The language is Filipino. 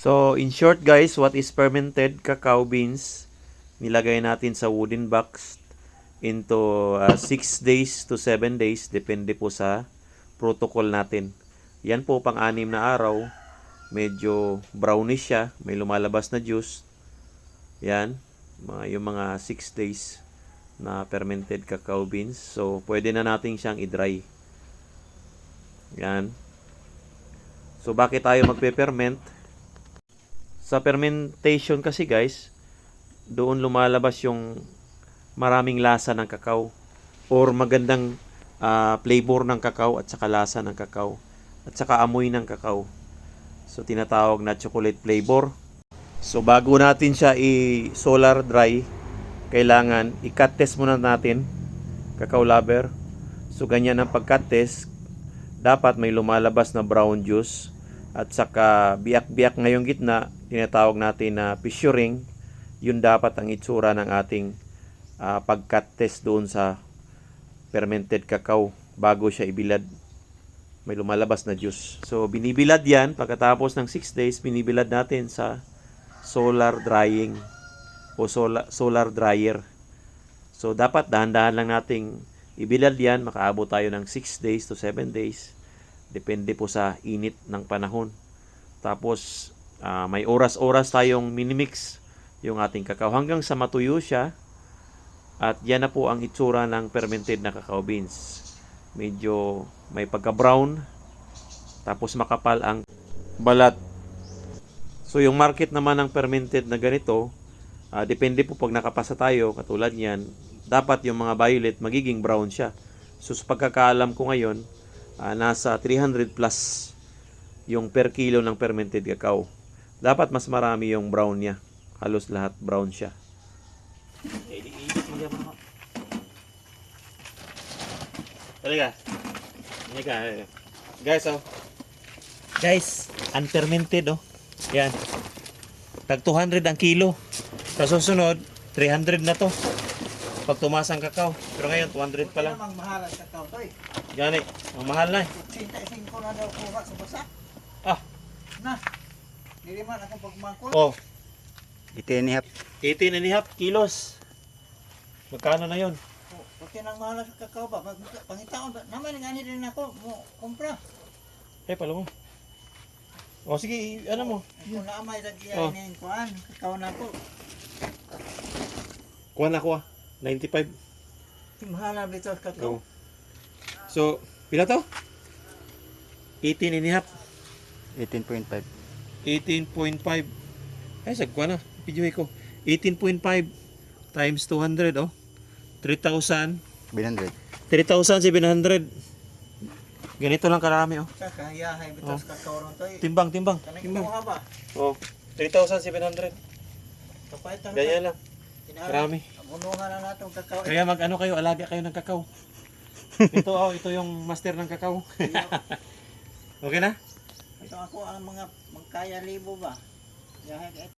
So, in short guys, what is fermented cacao beans? Nilagay natin sa wooden box into 6 days to 7 days, depende po sa protocol natin. Yan po pang anim na araw, medyo brownish siya, may lumalabas na juice. Yan, mga, yung mga 6 days na fermented cacao beans. So, pwede na natin siyang i-dry. Yan. So, bakit tayo magpe-ferment? Sa fermentation kasi guys, doon lumalabas yung maraming lasa ng kakao or magandang ah, flavor ng kakao at saka lasa ng kakao at saka amoy ng kakao. So tinatawag na chocolate flavor. So bago natin siya i-solar dry, kailangan i-cut test muna natin kakao lover. So ganyan ang pag-cut test, dapat may lumalabas na brown juice at saka biyak-biyak ngayong gitna, tinatawag natin na fissuring. Yun dapat ang itsura ng ating ah, pag-cut test doon sa fermented cacao bago siya ibilad. May lumalabas na juice. So, binibilad yan. Pagkatapos ng 6 days, binibilad natin sa solar drying o solar, solar dryer. So, dapat dahan-dahan lang nating ibilad yan. Makaabot tayo ng 6 days to 7 days. Depende po sa init ng panahon. Tapos, ah, may oras-oras tayong minimix yung ating kakao hanggang sa matuyo siya. At yan na po ang itsura ng fermented na cacao beans. Medyo may pagka-brown. Tapos makapal ang balat. So yung market naman ng fermented na ganito, ah, depende po pag nakapasa tayo, katulad niyan, dapat yung mga violet magiging brown siya. So sa pagkakaalam ko ngayon, ah, nasa 300 plus yung per kilo ng fermented cacao. Dapat mas marami yung brown niya. Halos lahat brown siya. Halika. Halika. halika. Guys, oh. Guys, unfermented, oh. Yan. Tag 200 ang kilo. Sa susunod, 300 na to. Pag tumaas ang kakao. Pero ngayon, 200 pa lang. Namang mahal ang kakao to eh. Yan eh. Ang mahal na eh. 85 na daw kuha sa basa. Ah. Na. Dili man akong pagmangkot. Oh, Itinihap. 18 and a half kilos. Magkano na yon? Oh, Pati nang mahal sa kakao ba? Pag pangitaon ba? Naman nga ni rin ako mo kumpra. Eh, pala mo. O sige, ano mo? Kung naamay sa Oh. giyan oh. kuan, kakao na ko. Kuha na ko ah. 95. Mahal na bitaw kakao. Oh. So, pila to? 18 and a half. 18.5. 18.5. Ay, sagwa na. Videoy ko. 18.5 times 200, oh. 3,000. 100. 3,700. Ganito lang karami, oh. Sa kahayahay bitaw Oh. ron to eh. Timbang, timbang. Kanang Timbang. Oh. 3,700. Kapait Ganyan lang. Karami. Unuhan na natong kakao. Kaya mag-ano kayo, alaga kayo ng kakao. ito, oh, ito yung master ng kakao. okay na? Ito ako ang mga magkaya libo ba? Yahay